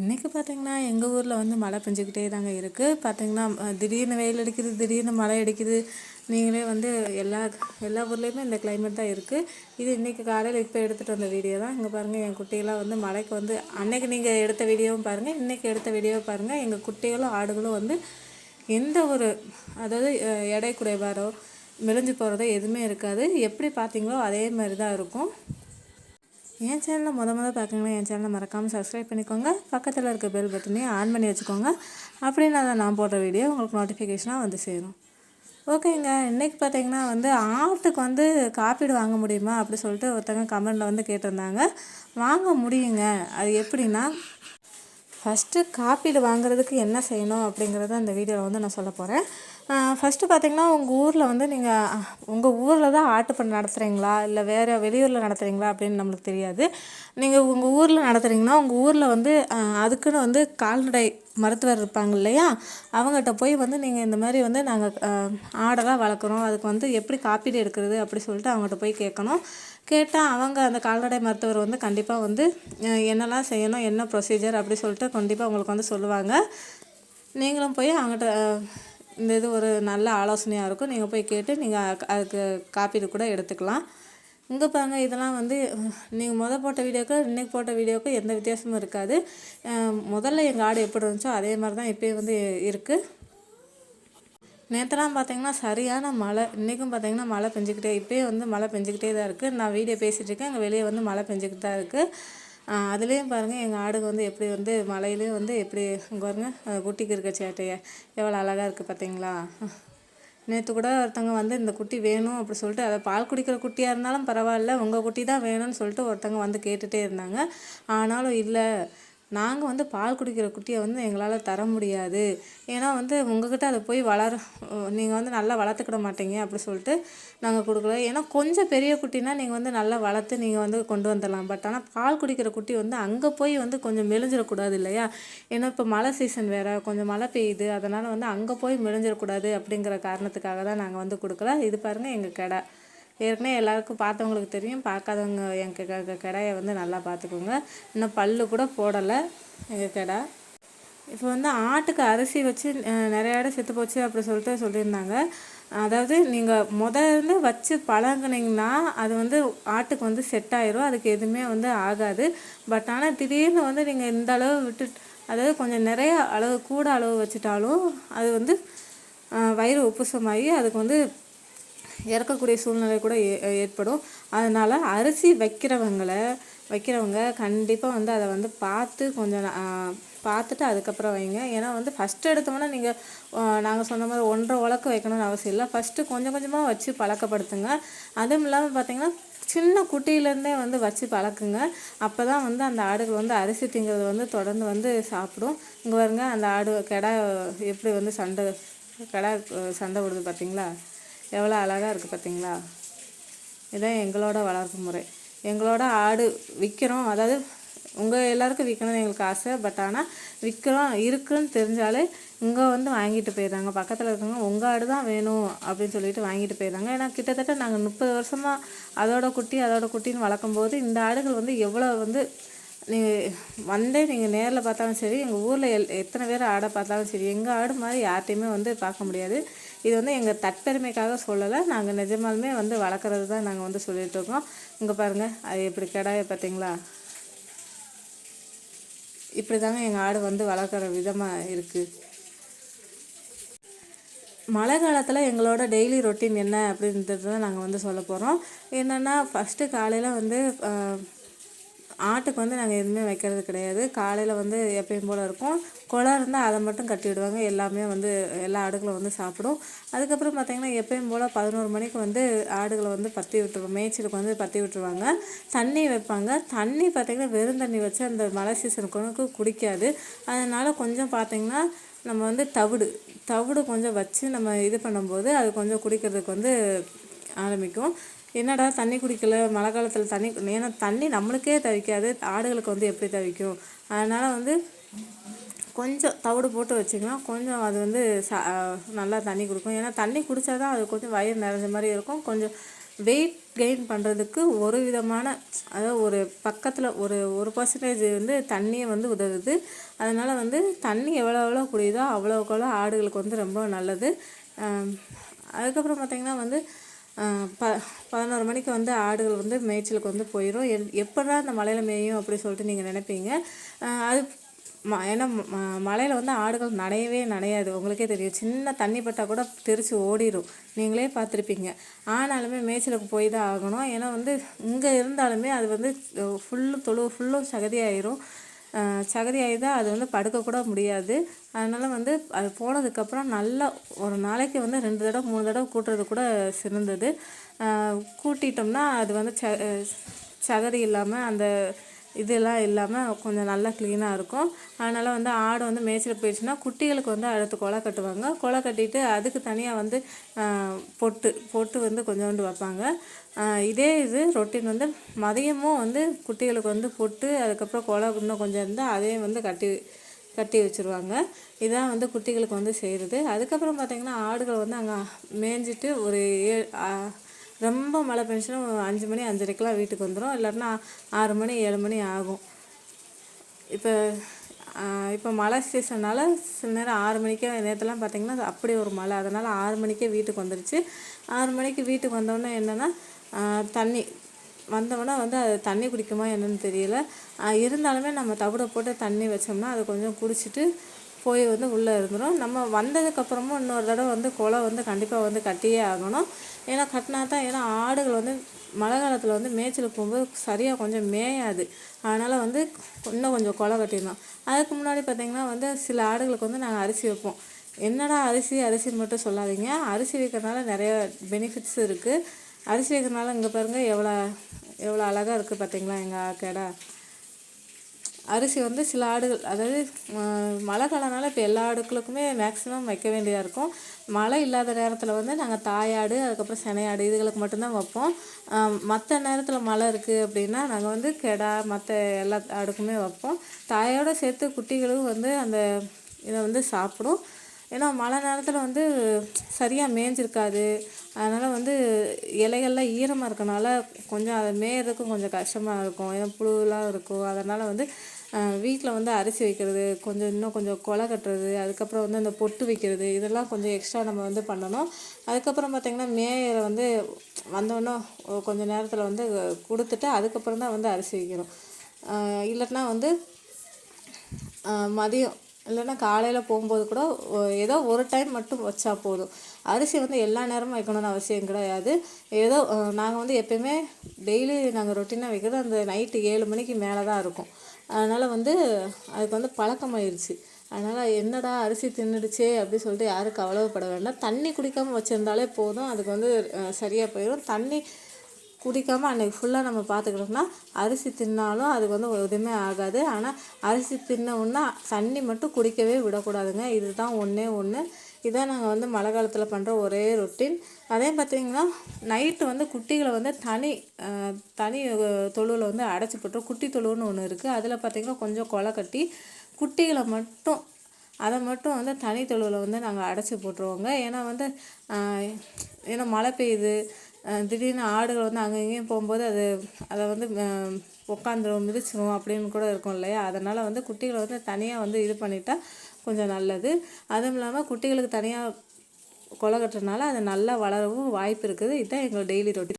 இன்றைக்கி பார்த்திங்கன்னா எங்கள் ஊரில் வந்து மழை பெஞ்சிக்கிட்டே தாங்க இருக்குது பார்த்திங்கன்னா திடீர்னு வெயில் அடிக்குது திடீர்னு மழை அடிக்குது. நீங்களே வந்து எல்லா எல்லா ஊர்லேயுமே இந்த கிளைமேட் தான் இருக்குது இது இன்றைக்கி காலையில் இப்போ எடுத்துகிட்டு வந்த வீடியோ தான். இங்கே பாருங்கள் என் குட்டியெல்லாம் வந்து மழைக்கு வந்து அன்னைக்கு நீங்கள் எடுத்த வீடியோவும் பாருங்கள் இன்றைக்கி எடுத்த வீடியோவும் பாருங்கள் எங்கள் குட்டிகளும் ஆடுகளும் வந்து எந்த ஒரு அதாவது எடை குறைபாடோ மெலிஞ்சு போகிறதோ எதுவுமே இருக்காது. எப்படி பார்த்தீங்களோ அதே மாதிரி தான் இருக்கும். என் சேனலை மொதல் முதல் பார்க்குறீங்கன்னா என் சேனலை மறக்காமல் சப்ஸ்கிரைப் பண்ணிக்கோங்க. பக்கத்தில் இருக்க பெல் பட்டனையும் ஆன் பண்ணி வச்சுக்கோங்க. அப்படின்னா தான் நான் போடுற வீடியோ உங்களுக்கு நோட்டிஃபிகேஷனாக வந்து சேரும். ஓகேங்க. இன்றைக்கி பார்த்தீங்கன்னா வந்து ஆட்டுக்கு வந்து காப்பீடு வாங்க முடியுமா அப்படி சொல்லிட்டு ஒருத்தங்க கமெண்டில் வந்து கேட்டிருந்தாங்க. வாங்க முடியுங்க. அது எப்படின்னா ஃபஸ்ட்டு காப்பீடு வாங்குறதுக்கு என்ன செய்யணும் அப்படிங்கிறத அந்த வீடியோவில் வந்து நான் சொல்ல போகிறேன் ஃபஸ்ட்டு பார்த்தீங்கன்னா உங்கள் ஊரில் வந்து நீங்கள் உங்கள் ஊரில் தான் ஆட்டுப்பண்ணை நடத்துகிறீங்களா இல்லை வேறு வெளியூரில் நடத்துகிறீங்களா அப்படின்னு நம்மளுக்கு தெரியாது. நீங்கள் உங்கள் ஊரில் நடத்துகிறீங்கன்னா உங்கள் ஊரில் வந்து அதுக்குன்னு வந்து கால்நடை மருத்துவர் இருப்பாங்க இல்லையா? அவங்ககிட்ட போய் வந்து நீங்கள் இந்த மாதிரி வந்து நாங்கள் ஆடெல்லாம் வளர்க்குறோம். அதுக்கு வந்து எப்படி காப்பீடு எடுக்கிறது அப்படி சொல்லிட்டு அவங்ககிட்ட போய் கேட்கணும். கேட்டால் அவங்க அந்த கால்நடை மருத்துவர் வந்து கண்டிப்பாக வந்து என்னெல்லாம் செய்யணும் என்ன ப்ரொசீஜர் அப்படி சொல்லிட்டு கண்டிப்பாக உங்களுக்கு வந்து சொல்லுவாங்க. நீங்களும் போய் அவங்ககிட்ட இந்த இது ஒரு நல்ல ஆலோசனையாக இருக்கும். நீங்கள் போய் கேட்டு நீங்கள் அதுக்கு காப்பீடு கூட எடுத்துக்கலாம். இங்கே பாருங்க இதெல்லாம் வந்து நீங்கள் முதல் போட்ட வீடியோக்கு இன்னைக்கு போட்ட வீடியோக்கு எந்த வித்தியாசமும் இருக்காது. முதல்ல எங்கள் ஆடு எப்படி இருந்துச்சோ அதே மாதிரி தான் இப்போயும் வந்து இருக்குது நேற்றுலாம் பார்த்தீங்கன்னா சரியான மழை. இன்றைக்கும் பார்த்தீங்கன்னா மழை பெஞ்சிக்கிட்டே இப்போயே வந்து மழை பெஞ்சிக்கிட்டே தான் இருக்குது நான் வீடியோ பேசிகிட்டு இருக்கேன். அங்கே வெளியே வந்து மழை பெஞ்சிக்கிட்டு தான் இருக்குது அதுலேயும் பாருங்கள் எங்கள் ஆடுங்க வந்து எப்படி வந்து மலையிலையும் வந்து எப்படி இங்கே பாருங்க குட்டிக்கு இருக்க சேட்டையை. எவ்வளோ அழகாக இருக்குது பார்த்தீங்களா நேற்று கூட ஒருத்தவங்க வந்து இந்த குட்டி வேணும் அப்படி சொல்லிட்டு அதை பால் குடிக்கிற குட்டியாக இருந்தாலும் பரவாயில்ல உங்கள் குட்டி தான் வேணும்னு சொல்லிட்டு ஒருத்தவங்க வந்து கேட்டுகிட்டே இருந்தாங்க. ஆனாலும் இல்லை நாங்கள் வந்து பால் குடிக்கிற குட்டியை வந்து எங்களால் தர முடியாது. ஏன்னா வந்து உங்ககிட்ட அதை போய் வளர நீங்கள் வந்து நல்லா வளர்த்துக்கிட மாட்டீங்க அப்படி சொல்லிட்டு நாங்கள் கொடுக்கல. ஏன்னா கொஞ்சம் பெரிய குட்டினா நீங்கள் வந்து நல்லா வளர்த்து நீங்கள் வந்து கொண்டு வந்துடலாம். பட் ஆனால் பால் குடிக்கிற குட்டி வந்து அங்கே போய் வந்து கொஞ்சம் மெலிஞ்சிடக்கூடாது இல்லையா? ஏன்னா இப்போ மழை சீசன் வேறு கொஞ்சம் மழை பெய்யுது. அதனால் வந்து அங்கே போய் மெலிஞ்சிடக்கூடாது அப்படிங்கிற காரணத்துக்காக தான் நாங்கள் வந்து கொடுக்கல. இது பாருங்கள் எங்கள் கடை. ஏற்கனவே எல்லாருக்கும் பார்த்தவங்களுக்கு தெரியும். பார்க்காதவங்க எங்கள் கடையை வந்து நல்லா பார்த்துக்கோங்க. இன்னும் பல்லு கூட போடலை எங்கள் கடை. இப்போ வந்து ஆட்டுக்கு அரிசி வச்சு நிறைய இடம் செத்து போச்சு அப்படி சொல்லிட்டு சொல்லியிருந்தாங்க. அதாவது நீங்கள் முதல்ல வச்சு பழங்குனீங்கன்னா அது வந்து ஆட்டுக்கு வந்து செட் ஆயிரும். அதுக்கு எதுவுமே வந்து ஆகாது. பட் ஆனால் திடீர்னு வந்து நீங்கள் இந்த அளவு விட்டு அதாவது கொஞ்சம் நிறைய அளவு கூட அளவு வச்சுட்டாலும் அது வந்து வயிறு உப்புசமாகி அதுக்கு வந்து இறக்கக்கூடிய சூழ்நிலை கூட ஏ- ஏற்படும். அதனால் அரிசி வைக்கிறவங்களை வைக்கிறவங்க கண்டிப்பாக வந்து அதை வந்து பார்த்து கொஞ்சம் பார்த்துட்டு அதுக்கப்புறம் வைங்க. ஏன்னா வந்து ஃபஸ்ட்டு எடுத்தோம்னா நீங்கள் நாங்கள் சொன்ன மாதிரி ஒன்றரை உலக்கு வைக்கணும்னு அவசியம் இல்லை. ஃபஸ்ட்டு கொஞ்சம் கொஞ்சமாக வச்சு பழக்கப்படுத்துங்க. அதுவும் இல்லாமல் பார்த்தீங்கன்னா சின்ன குட்டியிலேருந்தே வந்து வச்சு பழக்குங்க. அப்போ தான் வந்து அந்த ஆடுகள் வந்து அரிசி திங்கிறது வந்து தொடர்ந்து வந்து சாப்பிடும். இங்கே பாருங்க அந்த ஆடு கெடா எப்படி வந்து சண்டை கெடா சண்டை விடுது பார்த்தீங்களா எவ்வளோ அழகாக இருக்குது பார்த்தீங்களா? இதான் எங்களோட வளர்ப்பு முறை. எங்களோட ஆடு விற்கிறோம் அதாவது உங்கள் எல்லாருக்கும் விற்கணும்னு எங்களுக்கு ஆசை. பட் ஆனால் விற்கிறோம் இருக்குன்னு தெரிஞ்சாலே இங்கே வந்து வாங்கிட்டு போயிடுறாங்க. பக்கத்தில் இருக்கவங்க உங்கள் ஆடு தான் வேணும் அப்படின்னு சொல்லிட்டு வாங்கிட்டு போயிடுறாங்க. ஏன்னா கிட்டத்தட்ட நாங்கள் முப்பது வருஷமாக அதோட குட்டி அதோட குட்டின்னு வளர்க்கும் போது இந்த ஆடுகள் வந்து எவ்வளோ வந்து நீங்கள் வந்தே நீங்கள் நேரில் பார்த்தாலும் சரி எங்கள் ஊரில் எல் எத்தனை பேர் ஆடை பார்த்தாலும் சரி எங்கள் ஆடு மாதிரி யார்ட்டையுமே வந்து பார்க்க முடியாது. இது வந்து எங்கள் தட்பெருமைக்காக சொல்லலை. நாங்கள் நிஜமாலுமே வந்து வளர்க்குறது தான் நாங்கள் வந்து சொல்லிகிட்ருக்கோம் இருக்கோம் இங்கே பாருங்கள் அது எப்படி கிடாய பார்த்தீங்களா இப்படி தாங்க எங்கள் ஆடு வந்து வளர்க்குற விதமாக இருக்குது மழை காலத்தில் எங்களோட டெய்லி ரொட்டீன் என்ன அப்படின்றத நாங்கள் வந்து சொல்ல போகிறோம் என்னென்னா ஃபஸ்ட்டு காலையில் வந்து ஆட்டுக்கு வந்து நாங்கள் எதுவுமே வைக்கிறது கிடையாது. காலையில் வந்து எப்பயும் போல் இருக்கும். குளம் இருந்தால் அதை மட்டும் கட்டி விடுவாங்க. எல்லாமே வந்து எல்லா ஆடுகளும் வந்து சாப்பிடும். அதுக்கப்புறம் பார்த்திங்கன்னா எப்பயும் போல் பதினோரு மணிக்கு வந்து ஆடுகளை வந்து பற்றி விட்டுருவோம் மேய்ச்சலுக்கு வந்து பற்றி விட்டுருவாங்க. தண்ணி வைப்பாங்க. தண்ணி பார்த்திங்கன்னா வெறும் தண்ணி வச்சு அந்த மழை சீசனுக்கு குடிக்காது. அதனால் கொஞ்சம் பார்த்திங்கன்னா நம்ம வந்து தவிடு தவிடு கொஞ்சம் வச்சு நம்ம இது பண்ணும்போது அது கொஞ்சம் குடிக்கிறதுக்கு வந்து ஆரம்பிக்கும். என்னடா தண்ணி குடிக்கல? மழை காலத்தில் தண்ணி ஏன்னா தண்ணி நம்மளுக்கே தவிக்காது. ஆடுகளுக்கு வந்து எப்படி தவிக்கும்? அதனால் வந்து கொஞ்சம் தவிடு போட்டு வச்சிங்கன்னா கொஞ்சம் அது வந்து சா நல்லா தண்ணி கொடுக்கும். ஏன்னா தண்ணி குடித்தா தான் அது கொஞ்சம் வயிறு நிறைஞ்ச மாதிரி இருக்கும். கொஞ்சம் வெயிட் கெயின் பண்ணுறதுக்கு ஒரு விதமான அதாவது ஒரு பக்கத்தில் ஒரு ஒரு பர்சன்டேஜ் வந்து தண்ணியை வந்து உதவுது. அதனால் வந்து தண்ணி எவ்வளோ எவ்வளோ குடியுதோ அவ்வளோக்கு அவ்வளோ ஆடுகளுக்கு வந்து ரொம்ப நல்லது. அதுக்கப்புறம் பார்த்திங்கன்னா வந்து ப பதினோரு மணிக்கு வந்து ஆடுகள் வந்து மேய்ச்சலுக்கு வந்து போயிடும் எ எப்படா அந்த மலையில் மேயும் அப்படி சொல்லிட்டு நீங்கள் நினைப்பீங்க. அது ம ஏன்னா மலையில் வந்து ஆடுகள் நனையவே நனையாது. உங்களுக்கே தெரியும். சின்ன தண்ணி பட்டால் கூட தெரிச்சு ஓடிடும் நீங்களே பார்த்துருப்பீங்க. ஆனாலுமே மேய்ச்சலுக்கு போய் தான் ஆகணும். ஏன்னா வந்து இங்கே இருந்தாலுமே அது வந்து ஃபுல்லும் தொழு ஃபுல்லும் சகதியாயிரும். சகதி ஆகிதான் அது வந்து படுக்கக்கூட முடியாது. அதனால் வந்து அது போனதுக்கப்புறம் நல்லா ஒரு நாளைக்கு வந்து ரெண்டு தடவை மூணு தடவை கூட்டுறது கூட சிறந்தது. கூட்டிட்டோம்னா அது வந்து ச சகதி இல்லாமல் அந்த இதெல்லாம் இல்லாமல் கொஞ்சம் நல்லா க்ளீனாக இருக்கும். அதனால் வந்து ஆடு வந்து மேய்ச்சல் போயிடுச்சுன்னா குட்டிகளுக்கு வந்து அடுத்து கொலை கட்டுவாங்க. கொலை கட்டிட்டு அதுக்கு தனியாக வந்து பொட்டு பொட்டு வந்து கொஞ்சோண்டு வைப்பாங்க. இதே இது ரொட்டீன் வந்து மதியமும் வந்து குட்டிகளுக்கு வந்து பொட்டு அதுக்கப்புறம் கொலை இன்னும் கொஞ்சம் இருந்தால் அதையும் வந்து கட்டி கட்டி வச்சுருவாங்க. இதான் வந்து குட்டிகளுக்கு வந்து செய்கிறது அதுக்கப்புறம் பார்த்திங்கன்னா ஆடுகள் வந்து அங்கே மேய்ஞ்சிட்டு ஒரு ஏ ரொம்ப மழை பெஞ்சுன்னா ஒரு அஞ்சு மணி அஞ்சரைக்கெலாம் வீட்டுக்கு வந்துடும் இல்லாட்டினா ஆறு மணி ஏழு மணி ஆகும். இப்போ இப்போ மழை சீசனால் சில நேரம் ஆறு மணிக்கே நேரத்தெல்லாம் பார்த்திங்கன்னா அது அப்படி ஒரு மழை. அதனால் ஆறு மணிக்கே வீட்டுக்கு வந்துருச்சு. ஆறு மணிக்கு வீட்டுக்கு வந்தோடனே என்னென்னா தண்ணி. வந்தவொடனே வந்து அது தண்ணி குடிக்குமா என்னன்னு தெரியல. இருந்தாலுமே நம்ம தவிட போட்டு தண்ணி வச்சோம்னா அது கொஞ்சம் குடிச்சிட்டு போய் வந்து உள்ளே இருந்துடும் நம்ம வந்ததுக்கப்புறமும் இன்னொரு தடவை வந்து குளம் வந்து கண்டிப்பாக வந்து கட்டியே ஆகணும். ஏன்னா கட்டினா தான் ஏன்னா ஆடுகள் வந்து மழை காலத்தில் வந்து மேய்ச்சலுக்கு போகும்போது சரியாக கொஞ்சம் மேயாது. அதனால் வந்து இன்னும் கொஞ்சம் குளம் கட்டிடணும். அதுக்கு முன்னாடி பார்த்திங்கன்னா வந்து சில ஆடுகளுக்கு வந்து நாங்கள் அரிசி வைப்போம். என்னடா அரிசி அரிசின்னு மட்டும் சொல்லாதீங்க. அரிசி வைக்கிறதுனால நிறைய பெனிஃபிட்ஸ் இருக்குது அரிசி வைக்கிறதுனால இங்கே பாருங்கள் எவ்வளோ எவ்வளோ அழகாக இருக்குது பார்த்தீங்களா எங்கள் கடை அரிசி வந்து சில ஆடுகள் அதாவது மழை காலம்னால இப்போ எல்லா ஆடுகளுக்குமே மேக்ஸிமம் வைக்க வேண்டியதாக இருக்கும். மழை இல்லாத நேரத்தில் வந்து நாங்கள் தாயாடு அதுக்கப்புறம் செனையாடு இதுகளுக்கு மட்டும்தான் வைப்போம். மற்ற நேரத்தில் மழை இருக்குது அப்படின்னா நாங்கள் வந்து கெடா மற்ற எல்லா ஆடுக்குமே வைப்போம். தாயோட சேர்த்து குட்டிகளும் வந்து அந்த இதை வந்து சாப்பிடும். ஏன்னா மழை நேரத்தில் வந்து சரியாக மேய்ஞ்சிருக்காது அதனால் வந்து இலைகள்லாம் ஈரமாக இருக்கனால கொஞ்சம் அதை மேயறதுக்கும் கொஞ்சம் கஷ்டமாக இருக்கும். ஏன்னா புழுலாம் இருக்கும். அதனால் வந்து வீட்டில் வந்து அரிசி வைக்கிறது கொஞ்சம் இன்னும் கொஞ்சம் கொலை கட்டுறது அதுக்கப்புறம் வந்து அந்த பொட்டு வைக்கிறது இதெல்லாம் கொஞ்சம் எக்ஸ்ட்ரா நம்ம வந்து பண்ணணும். அதுக்கப்புறம் பார்த்திங்கன்னா மேயரை வந்து வந்தோடனே கொஞ்சம் நேரத்தில் வந்து கொடுத்துட்டு அதுக்கப்புறம் தான் வந்து அரிசி வைக்கணும். இல்லைன்னா வந்து மதியம் இல்லைன்னா காலையில் போகும்போது கூட ஏதோ ஒரு டைம் மட்டும் வச்சா போதும். அரிசி வந்து எல்லா நேரமும் வைக்கணும்னு அவசியம் கிடையாது. ஏதோ நாங்கள் வந்து எப்பயுமே டெய்லி நாங்கள் ரொட்டீனாக வைக்கிறது அந்த நைட்டு ஏழு மணிக்கு மேலே தான் இருக்கும். அதனால் வந்து அதுக்கு வந்து பழக்கமாயிருச்சு. அதனால் என்னடா அரிசி தின்னுடுச்சே அப்படி சொல்லிட்டு யாரும் கவலைப்பட வேண்டாம். தண்ணி குடிக்காமல் வச்சுருந்தாலே போதும். அதுக்கு வந்து சரியாக போயிடும் தண்ணி குடிக்காமல் அன்றைக்கி ஃபுல்லாக நம்ம பார்த்துக்கிட்டோம்னா அரிசி தின்னாலும் அதுக்கு வந்து எதுவுமே ஆகாது. ஆனால் அரிசி தின்ன உடனே தண்ணி மட்டும் குடிக்கவே விடக்கூடாதுங்க. இதுதான் ஒன்றே ஒன்று இதான் நாங்கள் வந்து மழை காலத்தில் பண்ணுற ஒரே ரொட்டீன் அதே பார்த்தீங்கன்னா நைட்டு வந்து குட்டிகளை வந்து தனி தனி தொழுவில் வந்து அடைச்சி போட்டுரும். குட்டி தொழுவுன்னு ஒன்று இருக்குது அதில் பார்த்தீங்கன்னா கொஞ்சம் கொலை கட்டி குட்டிகளை மட்டும் அதை மட்டும் வந்து தனி தொழுவில் வந்து நாங்கள் அடைச்சி போட்டுருவோங்க. ஏன்னா வந்து ஏன்னா மழை பெய்யுது. திடீர்னு ஆடுகள் வந்து அங்கே இங்கேயும் போகும்போது அது அதை வந்து உட்காந்துரும் மிதிச்சிரும் அப்படின்னு கூட இருக்கும் இல்லையா? அதனால் வந்து குட்டிகளை வந்து தனியாக வந்து இது பண்ணிட்டா கொஞ்சம் நல்லது. அதுவும் இல்லாமல் குட்டிகளுக்கு தனியாக கொலை கட்டுறதுனால அது நல்லா வளரவும் வாய்ப்பு இருக்குது. இதுதான் எங்களோட டெய்லி ரொட்டீன்